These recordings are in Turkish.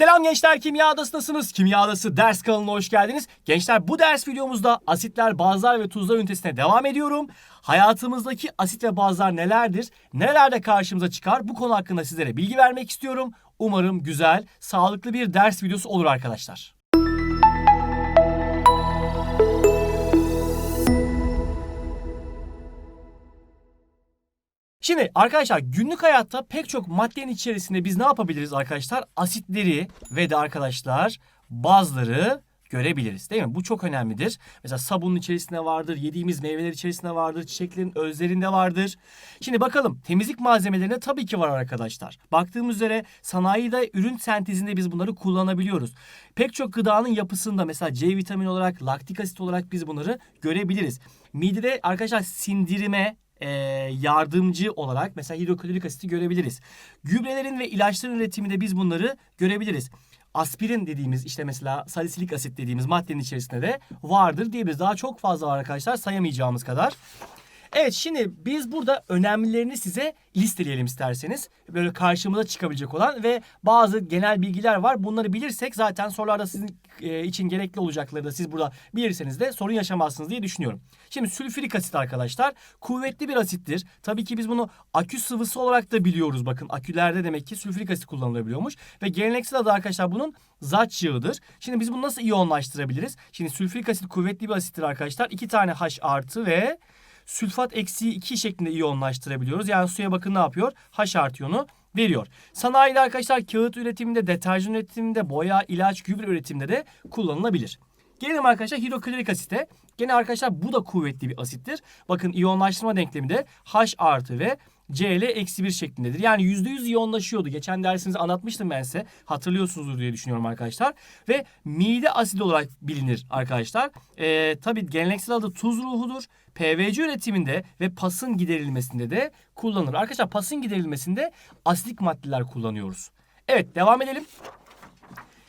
Selam gençler Kimya Adası'ndasınız. Kimya Adası ders kanalına hoş geldiniz. Gençler bu ders videomuzda asitler, bazlar ve tuzlar ünitesine devam ediyorum. Hayatımızdaki asit ve bazlar nelerdir? Nelerde karşımıza çıkar? Bu konu hakkında sizlere bilgi vermek istiyorum. Umarım güzel, sağlıklı bir ders videosu olur arkadaşlar. Şimdi arkadaşlar günlük hayatta pek çok maddenin içerisinde biz ne yapabiliriz arkadaşlar? Asitleri ve de arkadaşlar bazları görebiliriz değil mi? Bu çok önemlidir. Mesela sabunun içerisinde vardır, yediğimiz meyveler içerisinde vardır, çiçeklerin özlerinde vardır. Şimdi bakalım temizlik malzemelerinde tabii ki var arkadaşlar. Baktığımız üzere sanayide ürün sentezinde biz bunları kullanabiliyoruz. Pek çok gıdanın yapısında mesela C vitamini olarak, laktik asit olarak biz bunları görebiliriz. Midede arkadaşlar sindirime e, yardımcı olarak mesela hidroklorik asiti görebiliriz. Gübrelerin ve ilaçların üretiminde biz bunları görebiliriz. Aspirin dediğimiz işte mesela salisilik asit dediğimiz maddenin içerisinde de vardır diyebiliriz. Daha çok fazla var arkadaşlar sayamayacağımız kadar. Evet şimdi biz burada önemlilerini size listeleyelim isterseniz. Böyle karşımıza çıkabilecek olan ve bazı genel bilgiler var. Bunları bilirsek zaten sorularda sizin e, için gerekli olacakları da siz burada bilirseniz de sorun yaşamazsınız diye düşünüyorum. Şimdi sülfürik asit arkadaşlar kuvvetli bir asittir. Tabii ki biz bunu akü sıvısı olarak da biliyoruz. Bakın akülerde demek ki sülfürik asit kullanılabiliyormuş. Ve geleneksel adı arkadaşlar bunun zaç yağıdır. Şimdi biz bunu nasıl iyonlaştırabiliriz? Şimdi sülfürik asit kuvvetli bir asittir arkadaşlar. İki tane H artı ve sülfat eksi 2 şeklinde iyonlaştırabiliyoruz. Yani suya bakın ne yapıyor? H artı iyonu veriyor. Sanayide arkadaşlar kağıt üretiminde, deterjan üretiminde, boya, ilaç, gübre üretiminde de kullanılabilir. Gelelim arkadaşlar hidroklorik asite. Gene arkadaşlar bu da kuvvetli bir asittir. Bakın iyonlaştırma denklemi de H artı ve Cl eksi 1 şeklindedir. Yani %100 iyonlaşıyordu. Geçen dersinizde anlatmıştım ben size. Hatırlıyorsunuzdur diye düşünüyorum arkadaşlar. Ve mide asidi olarak bilinir arkadaşlar. Ee, tabii geleneksel adı tuz ruhudur. PVC üretiminde ve pasın giderilmesinde de kullanılır. Arkadaşlar pasın giderilmesinde asidik maddeler kullanıyoruz. Evet devam edelim.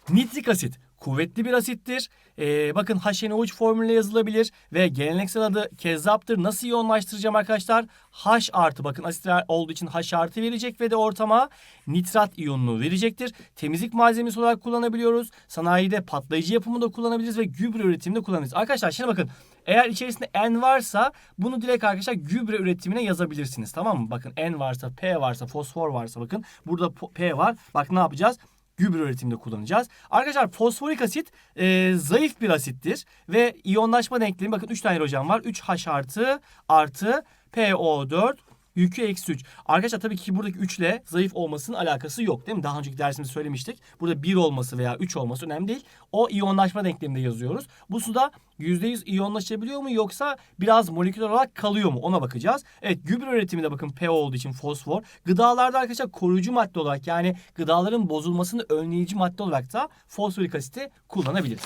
Nitrik asit kuvvetli bir asittir. Ee, bakın HNO3 formülüyle yazılabilir ve geleneksel adı kezzaptır. Nasıl iyonlaştıracağım arkadaşlar? H artı bakın asitler olduğu için H artı verecek ve de ortama nitrat iyonunu verecektir. Temizlik malzemesi olarak kullanabiliyoruz. Sanayide patlayıcı yapımında kullanabiliriz ve gübre üretiminde kullanabiliriz. Arkadaşlar şimdi bakın eğer içerisinde N varsa bunu direkt arkadaşlar gübre üretimine yazabilirsiniz. Tamam mı? Bakın N varsa, P varsa, fosfor varsa bakın burada P var. Bak ne yapacağız? Gübre üretiminde kullanacağız. Arkadaşlar fosforik asit e, zayıf bir asittir ve iyonlaşma denklemi bakın 3 tane hidrojen var. 3H artı artı PO4 Yükü eksi 3. Arkadaşlar tabii ki buradaki 3 ile zayıf olmasının alakası yok değil mi? Daha önceki dersimizde söylemiştik. Burada 1 olması veya 3 olması önemli değil. O iyonlaşma denkleminde yazıyoruz. Bu suda %100 iyonlaşabiliyor mu yoksa biraz moleküler olarak kalıyor mu? Ona bakacağız. Evet gübre üretiminde bakın P olduğu için fosfor. Gıdalarda arkadaşlar koruyucu madde olarak yani gıdaların bozulmasını önleyici madde olarak da fosforik asiti kullanabiliriz.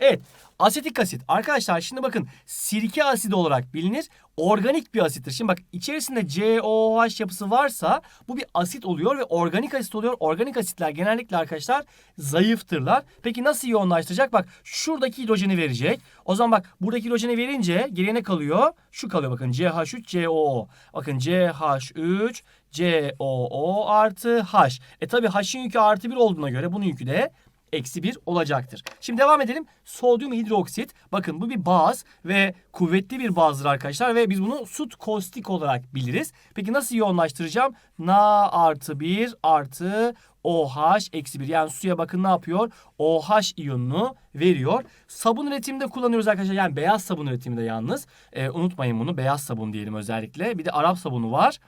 Evet asetik asit arkadaşlar şimdi bakın sirke asidi olarak bilinir organik bir asittir. Şimdi bak içerisinde COOH yapısı varsa bu bir asit oluyor ve organik asit oluyor. Organik asitler genellikle arkadaşlar zayıftırlar. Peki nasıl yoğunlaştıracak? Bak şuradaki hidrojeni verecek. O zaman bak buradaki hidrojeni verince geriye ne kalıyor? Şu kalıyor bakın CH3 COO. Bakın CH3 COO artı H. E tabi H'in yükü artı 1 olduğuna göre bunun yükü de eksi 1 olacaktır. Şimdi devam edelim. Sodyum hidroksit. Bakın bu bir baz ve kuvvetli bir bazdır arkadaşlar ve biz bunu sut kostik olarak biliriz. Peki nasıl yoğunlaştıracağım? Na artı 1 artı OH eksi 1. Yani suya bakın ne yapıyor? OH iyonunu veriyor. Sabun üretiminde kullanıyoruz arkadaşlar. Yani beyaz sabun üretiminde yalnız. Ee, unutmayın bunu. Beyaz sabun diyelim özellikle. Bir de Arap sabunu var.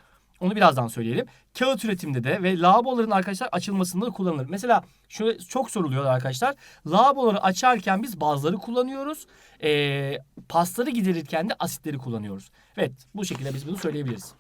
Onu birazdan söyleyelim. Kağıt üretiminde de ve lavaboların arkadaşlar açılmasında da kullanılır. Mesela şöyle çok soruluyor arkadaşlar. Lavaboları açarken biz bazıları kullanıyoruz. E, pasları giderirken de asitleri kullanıyoruz. Evet bu şekilde biz bunu söyleyebiliriz.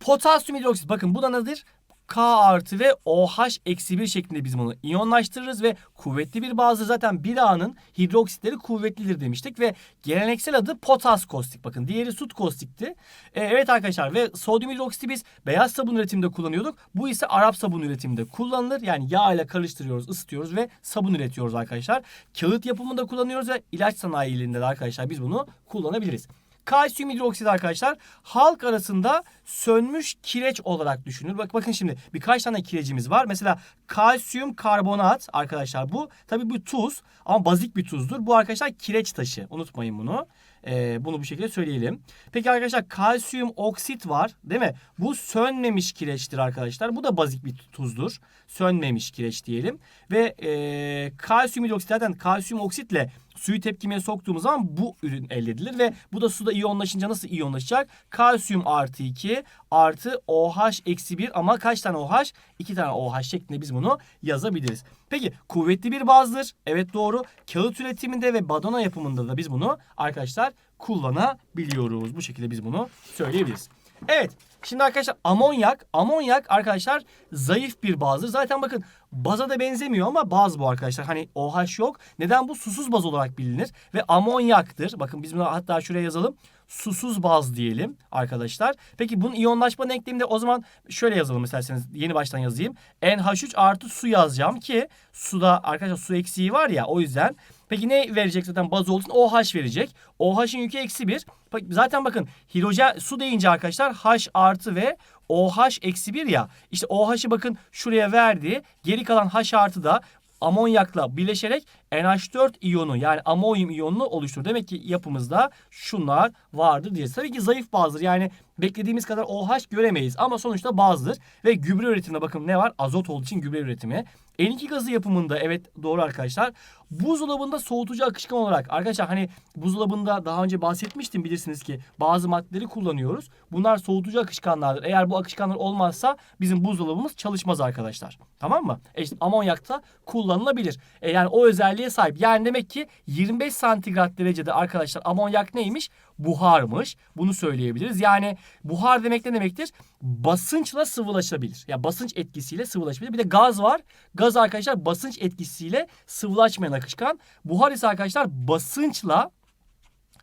Potasyum hidroksit bakın bu da nedir? K artı ve OH eksi 1 şeklinde biz bunu iyonlaştırırız ve kuvvetli bir bazı zaten bir A'nın hidroksitleri kuvvetlidir demiştik ve geleneksel adı potas kostik. Bakın diğeri sut kostikti. Ee, evet arkadaşlar ve sodyum hidroksiti biz beyaz sabun üretiminde kullanıyorduk. Bu ise Arap sabun üretiminde kullanılır. Yani yağ ile karıştırıyoruz, ısıtıyoruz ve sabun üretiyoruz arkadaşlar. Kağıt yapımında kullanıyoruz ve ilaç sanayilerinde de arkadaşlar biz bunu kullanabiliriz. Kalsiyum hidroksit arkadaşlar halk arasında sönmüş kireç olarak düşünülür. Bak bakın şimdi birkaç tane kirecimiz var. Mesela kalsiyum karbonat arkadaşlar bu tabii bu tuz ama bazik bir tuzdur. Bu arkadaşlar kireç taşı. Unutmayın bunu. Ee, bunu bu şekilde söyleyelim. Peki arkadaşlar kalsiyum oksit var değil mi? Bu sönmemiş kireçtir arkadaşlar. Bu da bazik bir tuzdur. Sönmemiş kireç diyelim. Ve e, kalsiyum hidroksit zaten kalsiyum oksitle suyu tepkimeye soktuğumuz zaman bu ürün elde edilir ve bu da suda iyonlaşınca nasıl iyonlaşacak? Kalsiyum artı 2 artı OH eksi 1 ama kaç tane OH? 2 tane OH şeklinde biz bunu yazabiliriz. Peki kuvvetli bir bazdır. Evet doğru. Kağıt üretiminde ve badana yapımında da biz bunu arkadaşlar kullanabiliyoruz. Bu şekilde biz bunu söyleyebiliriz. Evet. Şimdi arkadaşlar amonyak. Amonyak arkadaşlar zayıf bir bazdır. Zaten bakın baza da benzemiyor ama baz bu arkadaşlar. Hani OH yok. Neden bu? Susuz baz olarak bilinir. Ve amonyaktır. Bakın biz bunu hatta şuraya yazalım. Susuz baz diyelim arkadaşlar. Peki bunun iyonlaşma denkleminde o zaman şöyle yazalım isterseniz. Yeni baştan yazayım. NH3 artı su yazacağım ki suda arkadaşlar su eksiği var ya o yüzden. Peki ne verecek zaten baz olduğu için OH verecek. OH'ın yükü eksi 1. Zaten bakın hidrojen su deyince arkadaşlar H artı ve OH eksi 1 ya. İşte OH'ı bakın şuraya verdi. Geri kalan H artı da amonyakla birleşerek NH4 iyonu yani amonyum iyonunu oluşturur. Demek ki yapımızda şunlar vardır diye. Tabii ki zayıf bazdır. Yani beklediğimiz kadar OH göremeyiz ama sonuçta bazdır. Ve gübre üretiminde bakın ne var? Azot olduğu için gübre üretimi. N2 gazı yapımında evet doğru arkadaşlar. Buzdolabında soğutucu akışkan olarak arkadaşlar hani buzdolabında daha önce bahsetmiştim bilirsiniz ki bazı maddeleri kullanıyoruz. Bunlar soğutucu akışkanlardır. Eğer bu akışkanlar olmazsa bizim buzdolabımız çalışmaz arkadaşlar. Tamam mı? E işte amonyak da kullanılabilir. E yani o özelliğe sahip. Yani demek ki 25 santigrat derecede arkadaşlar amonyak neymiş? Buharmış. Bunu söyleyebiliriz. Yani buhar demek ne demektir? Basınçla sıvılaşabilir. Ya yani basınç etkisiyle sıvılaşabilir. Bir de gaz var. Gaz arkadaşlar basınç etkisiyle sıvılaşmayan akışkan. Buhar ise arkadaşlar basınçla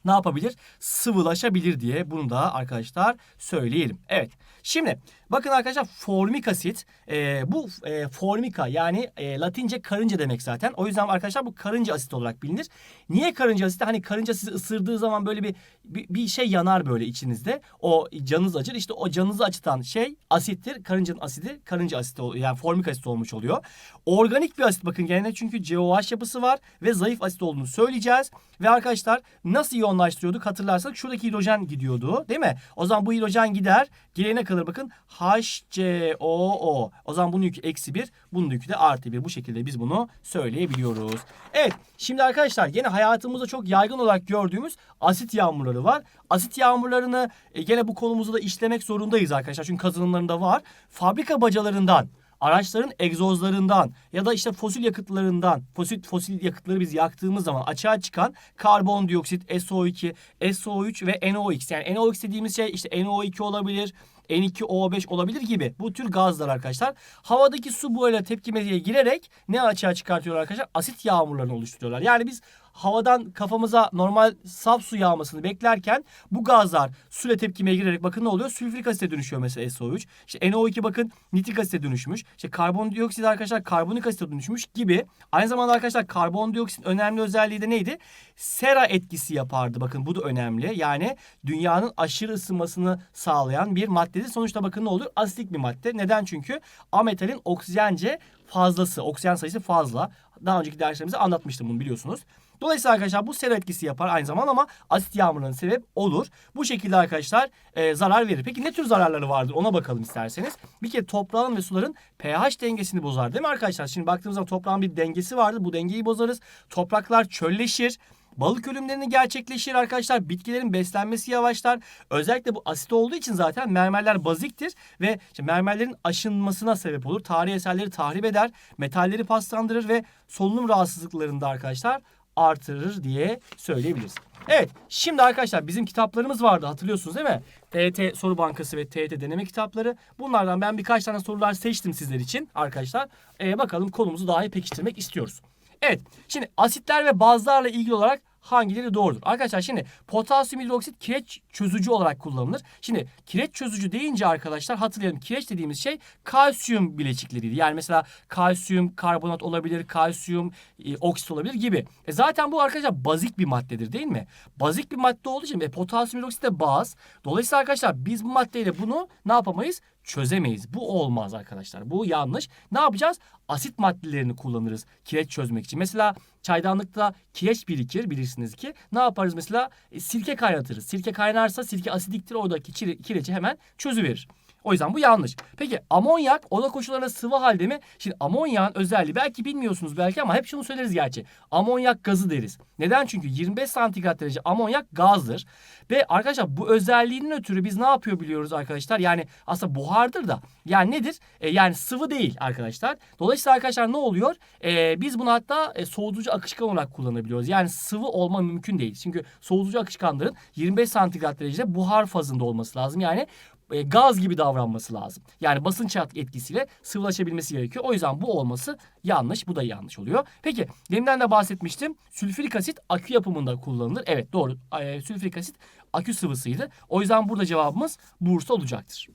ne yapabilir? Sıvılaşabilir diye bunu da arkadaşlar söyleyelim. Evet. Şimdi bakın arkadaşlar formik asit e, bu e, formika yani e, latince karınca demek zaten. O yüzden arkadaşlar bu karınca asit olarak bilinir. Niye karınca asiti? Hani karınca sizi ısırdığı zaman böyle bir, bir, bir şey yanar böyle içinizde. O canınız acır. İşte o canınızı acıtan şey asittir. Karıncanın asidi karınca asiti yani formik asit olmuş oluyor. Organik bir asit bakın gene çünkü COH yapısı var ve zayıf asit olduğunu söyleyeceğiz. Ve arkadaşlar nasıl iyonlaştırıyorduk hatırlarsak şuradaki hidrojen gidiyordu değil mi? O zaman bu hidrojen gider. Gelene kalır bakın HCOO. O zaman bunun yükü eksi bir. Bunun yükü de artı bir. Bu şekilde biz bunu söyleyebiliyoruz. Evet şimdi arkadaşlar yine hayatımızda çok yaygın olarak gördüğümüz asit yağmurları var. Asit yağmurlarını e, gene bu konumuzda da işlemek zorundayız arkadaşlar. Çünkü kazanımlarında var. Fabrika bacalarından araçların egzozlarından ya da işte fosil yakıtlarından fosil fosil yakıtları biz yaktığımız zaman açığa çıkan karbondioksit, SO2, SO3 ve NOx yani NOx dediğimiz şey işte NO2 olabilir, N2O5 olabilir gibi bu tür gazlar arkadaşlar. Havadaki su böyle tepkimeye girerek ne açığa çıkartıyorlar arkadaşlar? Asit yağmurlarını oluşturuyorlar. Yani biz havadan kafamıza normal saf su yağmasını beklerken bu gazlar suyla tepkimeye girerek bakın ne oluyor? Sülfürik asite dönüşüyor mesela SO3. İşte NO2 bakın nitrik asite dönüşmüş. İşte karbondioksit arkadaşlar karbonik asite dönüşmüş gibi. Aynı zamanda arkadaşlar karbondioksit önemli özelliği de neydi? Sera etkisi yapardı. Bakın bu da önemli. Yani dünyanın aşırı ısınmasını sağlayan bir maddedir. Sonuçta bakın ne oluyor? Asitik bir madde. Neden? Çünkü ametalin oksijence fazlası, oksijen sayısı fazla. Daha önceki derslerimizde anlatmıştım bunu biliyorsunuz. Dolayısıyla arkadaşlar bu sera etkisi yapar aynı zamanda ama asit yağmurlarının sebep olur. Bu şekilde arkadaşlar e, zarar verir. Peki ne tür zararları vardır ona bakalım isterseniz. Bir kere toprağın ve suların pH dengesini bozar değil mi arkadaşlar? Şimdi baktığımız zaman toprağın bir dengesi vardır. Bu dengeyi bozarız. Topraklar çölleşir. Balık ölümlerini gerçekleşir arkadaşlar. Bitkilerin beslenmesi yavaşlar. Özellikle bu asit olduğu için zaten mermerler baziktir ve işte mermerlerin aşınmasına sebep olur. Tarihi eserleri tahrip eder, metalleri paslandırır ve solunum rahatsızlıklarında arkadaşlar artırır diye söyleyebiliriz. Evet şimdi arkadaşlar bizim kitaplarımız vardı hatırlıyorsunuz değil mi? TET Soru Bankası ve TET Deneme Kitapları. Bunlardan ben birkaç tane sorular seçtim sizler için arkadaşlar. Ee, bakalım konumuzu daha iyi pekiştirmek istiyoruz. Evet şimdi asitler ve bazlarla ilgili olarak hangileri doğrudur? Arkadaşlar şimdi potasyum hidroksit kireç çözücü olarak kullanılır. Şimdi kireç çözücü deyince arkadaşlar hatırlayalım kireç dediğimiz şey kalsiyum bileşikleriydi. Yani mesela kalsiyum karbonat olabilir, kalsiyum e, oksit olabilir gibi. E zaten bu arkadaşlar bazik bir maddedir değil mi? Bazik bir madde olduğu için e, potasyum hidroksit de baz. Dolayısıyla arkadaşlar biz bu maddeyle bunu ne yapamayız? Çözemeyiz. Bu olmaz arkadaşlar. Bu yanlış. Ne yapacağız? Asit maddelerini kullanırız kireç çözmek için. Mesela çaydanlıkta kireç birikir bilirsiniz ki. Ne yaparız mesela? E, sirke kaynatırız. Sirke kaynarsa sirke asidiktir. Oradaki kire- kireci hemen çözüverir. O yüzden bu yanlış. Peki amonyak oda koşullarında sıvı halde mi? Şimdi amonyağın özelliği belki bilmiyorsunuz belki ama hep şunu söyleriz gerçi. Amonyak gazı deriz. Neden? Çünkü 25 santigrat derece amonyak gazdır. Ve arkadaşlar bu özelliğinin ötürü biz ne yapıyor biliyoruz arkadaşlar? Yani aslında buhardır da. Yani nedir? E, yani sıvı değil arkadaşlar. Dolayısıyla arkadaşlar ne oluyor? E, biz bunu hatta e, soğutucu akışkan olarak kullanabiliyoruz. Yani sıvı olma mümkün değil. Çünkü soğutucu akışkanların 25 santigrat derecede buhar fazında olması lazım. Yani e, gaz gibi davranması lazım. Yani basınç etkisiyle sıvılaşabilmesi gerekiyor. O yüzden bu olması yanlış. Bu da yanlış oluyor. Peki deminden de bahsetmiştim. Sülfürik asit akü yapımında kullanılır. Evet doğru. E, sülfürik asit akü sıvısıydı. O yüzden burada cevabımız Bursa olacaktır.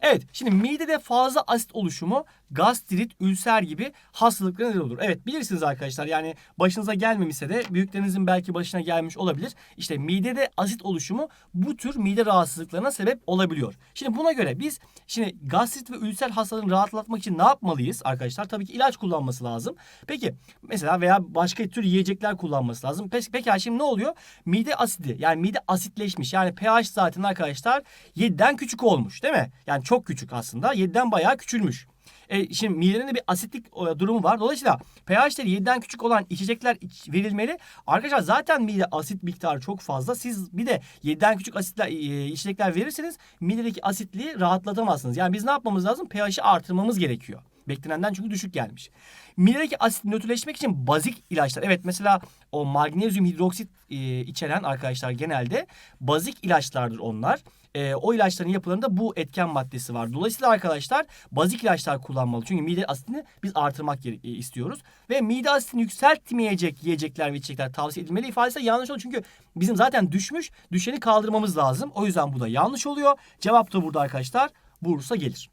Evet şimdi midede fazla asit oluşumu gastrit, ülser gibi hastalıklara neden olur. Evet bilirsiniz arkadaşlar yani başınıza gelmemişse de büyüklerinizin belki başına gelmiş olabilir. İşte midede asit oluşumu bu tür mide rahatsızlıklarına sebep olabiliyor. Şimdi buna göre biz şimdi gastrit ve ülser hastalığını rahatlatmak için ne yapmalıyız arkadaşlar? Tabii ki ilaç kullanması lazım. Peki mesela veya başka tür yiyecekler kullanması lazım. Peki, peki şimdi ne oluyor? Mide asidi yani mide asitleşmiş. Yani pH zaten arkadaşlar 7'den küçük olmuş değil mi? Yani çok küçük aslında. 7'den bayağı küçülmüş. E, şimdi midenin de bir asitlik e, durumu var. Dolayısıyla pH'leri 7'den küçük olan içecekler iç- verilmeli. Arkadaşlar zaten mide asit miktarı çok fazla. Siz bir de 7'den küçük asitler e, içecekler verirseniz midedeki asitliği rahatlatamazsınız. Yani biz ne yapmamız lazım? pH'i artırmamız gerekiyor. Beklenenden çünkü düşük gelmiş. Midedeki asit nötrleşmek için bazik ilaçlar. Evet mesela o magnezyum hidroksit e, içeren arkadaşlar genelde bazik ilaçlardır onlar. E, o ilaçların yapılarında bu etken maddesi var. Dolayısıyla arkadaşlar bazik ilaçlar kullanmalı. Çünkü mide asitini biz artırmak e, istiyoruz. Ve mide asitini yükseltmeyecek yiyecekler ve içecekler tavsiye edilmeli ifadesi de yanlış oluyor. Çünkü bizim zaten düşmüş, düşeni kaldırmamız lazım. O yüzden bu da yanlış oluyor. Cevap da burada arkadaşlar Bursa gelir.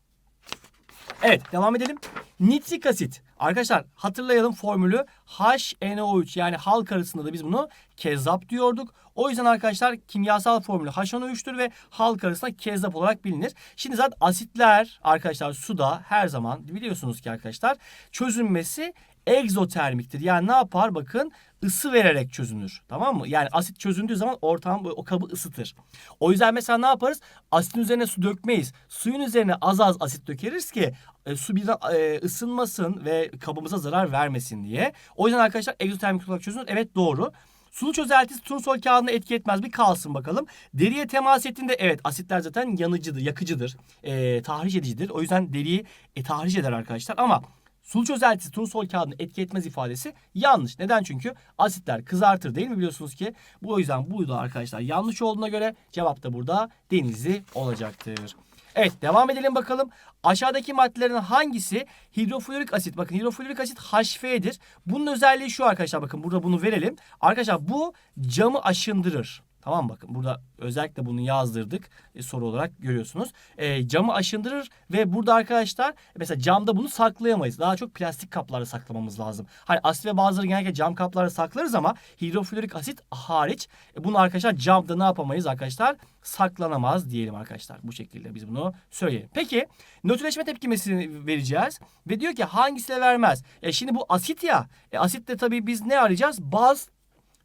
Evet devam edelim. Nitrik asit. Arkadaşlar hatırlayalım formülü HNO3 yani halk arasında da biz bunu kezzap diyorduk. O yüzden arkadaşlar kimyasal formülü HNO3'tür ve halk arasında kezzap olarak bilinir. Şimdi zaten asitler arkadaşlar suda her zaman biliyorsunuz ki arkadaşlar çözünmesi egzotermiktir. Yani ne yapar bakın ısı vererek çözünür. Tamam mı? Yani asit çözündüğü zaman ortam o kabı ısıtır. O yüzden mesela ne yaparız? Asitin üzerine su dökmeyiz. Suyun üzerine az az asit dökeriz ki e, su birden e, ısınmasın ve kabımıza zarar vermesin diye. O yüzden arkadaşlar egzotermik olarak çözünür. Evet doğru. Sulu çözeltisi turnusol kağıdına etki etmez. Bir kalsın bakalım. Deriye temas ettiğinde evet asitler zaten yanıcıdır, yakıcıdır, e, tahriş edicidir. O yüzden deriyi e, tahriş eder arkadaşlar. Ama sulu çözeltisi turnusol kağıdına etki etmez ifadesi yanlış. Neden? Çünkü asitler kızartır değil mi biliyorsunuz ki? Bu o yüzden bu da arkadaşlar yanlış olduğuna göre cevap da burada denizli olacaktır. Evet devam edelim bakalım. Aşağıdaki maddelerin hangisi hidrofluorik asit? Bakın hidrofluorik asit HF'dir. Bunun özelliği şu arkadaşlar bakın burada bunu verelim. Arkadaşlar bu camı aşındırır. Tamam bakın burada özellikle bunu yazdırdık e, soru olarak görüyorsunuz. E, camı aşındırır ve burada arkadaşlar mesela camda bunu saklayamayız. Daha çok plastik kaplarda saklamamız lazım. Hani asit ve bazıları genellikle cam kaplarda saklarız ama hidrofluorik asit hariç e, bunu arkadaşlar camda ne yapamayız arkadaşlar? Saklanamaz diyelim arkadaşlar. Bu şekilde biz bunu söyleyelim. Peki nötrleşme tepkimesini vereceğiz ve diyor ki hangisiyle vermez? E şimdi bu asit ya. E asitte tabii biz ne arayacağız? Baz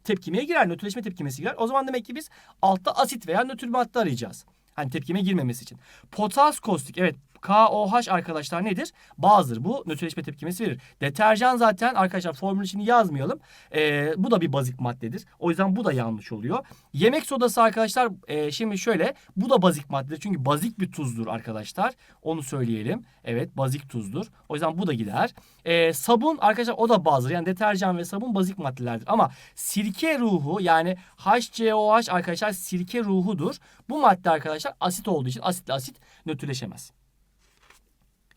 tepkimeye girer. Nötrleşme tepkimesi girer. O zaman demek ki biz altta asit veya nötr madde arayacağız. Hani tepkime girmemesi için. Potas kostik. Evet KOH arkadaşlar nedir? Bazıdır. Bu nötrleşme tepkimesi verir. Deterjan zaten arkadaşlar formül içini yazmayalım. Ee, bu da bir bazik maddedir. O yüzden bu da yanlış oluyor. Yemek sodası arkadaşlar e, şimdi şöyle bu da bazik maddedir. Çünkü bazik bir tuzdur arkadaşlar. Onu söyleyelim. Evet bazik tuzdur. O yüzden bu da gider. Ee, sabun arkadaşlar o da bazıdır. Yani deterjan ve sabun bazik maddelerdir. Ama sirke ruhu yani HCOH arkadaşlar sirke ruhudur. Bu madde arkadaşlar asit olduğu için asitle asit nötrleşemez.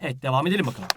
Evet devam edelim bakalım.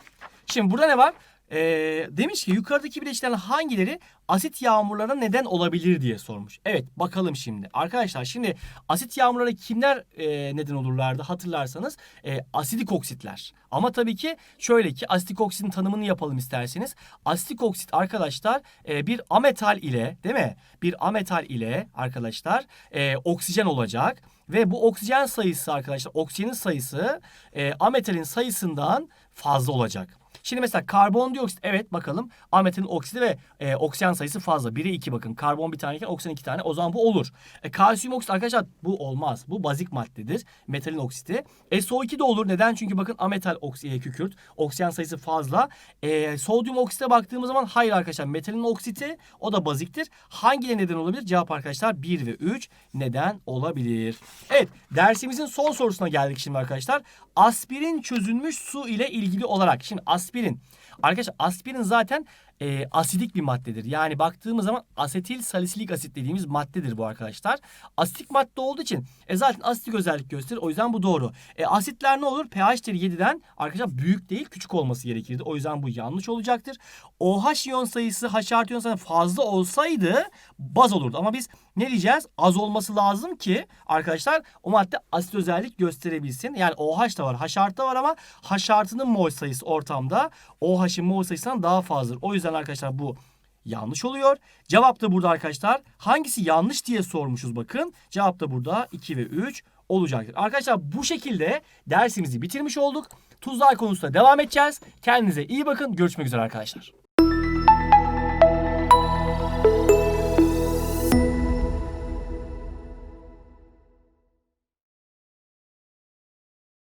Şimdi burada ne var? Ee, demiş ki yukarıdaki bileşiklerin hangileri asit yağmurlarına neden olabilir diye sormuş. Evet bakalım şimdi. Arkadaşlar şimdi asit yağmurlarına kimler e, neden olurlardı hatırlarsanız e, asidik oksitler. Ama tabii ki şöyle ki asitik oksitin tanımını yapalım isterseniz. Asitik oksit arkadaşlar e, bir ametal ile değil mi? Bir ametal ile arkadaşlar e, oksijen olacak. Ve bu oksijen sayısı arkadaşlar oksijenin sayısı e, ametalin sayısından fazla olacak. Şimdi mesela karbondioksit evet bakalım ametalin oksidi ve e, oksijen sayısı fazla. 1'e 2 bakın. Karbon bir taneyken oksijen iki tane. O zaman bu olur. E, kalsiyum oksit arkadaşlar bu olmaz. Bu bazik maddedir. Metalin oksiti. SO2 de olur. Neden? Çünkü bakın ametal oksi, e, kükürt. Oksijen sayısı fazla. E, sodyum oksite baktığımız zaman hayır arkadaşlar. Metalin oksiti o da baziktir. Hangi neden olabilir? Cevap arkadaşlar 1 ve 3 neden olabilir. Evet dersimizin son sorusuna geldik şimdi arkadaşlar. Aspirin çözülmüş su ile ilgili olarak. Şimdi aspirin. Arkadaşlar aspirin zaten e, asidik bir maddedir. Yani baktığımız zaman asetil salisilik asit dediğimiz maddedir bu arkadaşlar. Asitik madde olduğu için e, zaten asitik özellik gösterir. O yüzden bu doğru. E, asitler ne olur? pH değeri 7'den arkadaşlar büyük değil küçük olması gerekirdi. O yüzden bu yanlış olacaktır. OH iyon sayısı H artı iyon sayısı fazla olsaydı baz olurdu. Ama biz ne diyeceğiz? Az olması lazım ki arkadaşlar o madde asit özellik gösterebilsin. Yani OH da var, H artı da var ama H artının mol sayısı ortamda OH'ın mol sayısından daha fazladır. O yüzden arkadaşlar bu yanlış oluyor. Cevap da burada arkadaşlar. Hangisi yanlış diye sormuşuz bakın. Cevap da burada 2 ve 3 olacaktır. Arkadaşlar bu şekilde dersimizi bitirmiş olduk. Tuzlar konusunda devam edeceğiz. Kendinize iyi bakın. Görüşmek üzere arkadaşlar.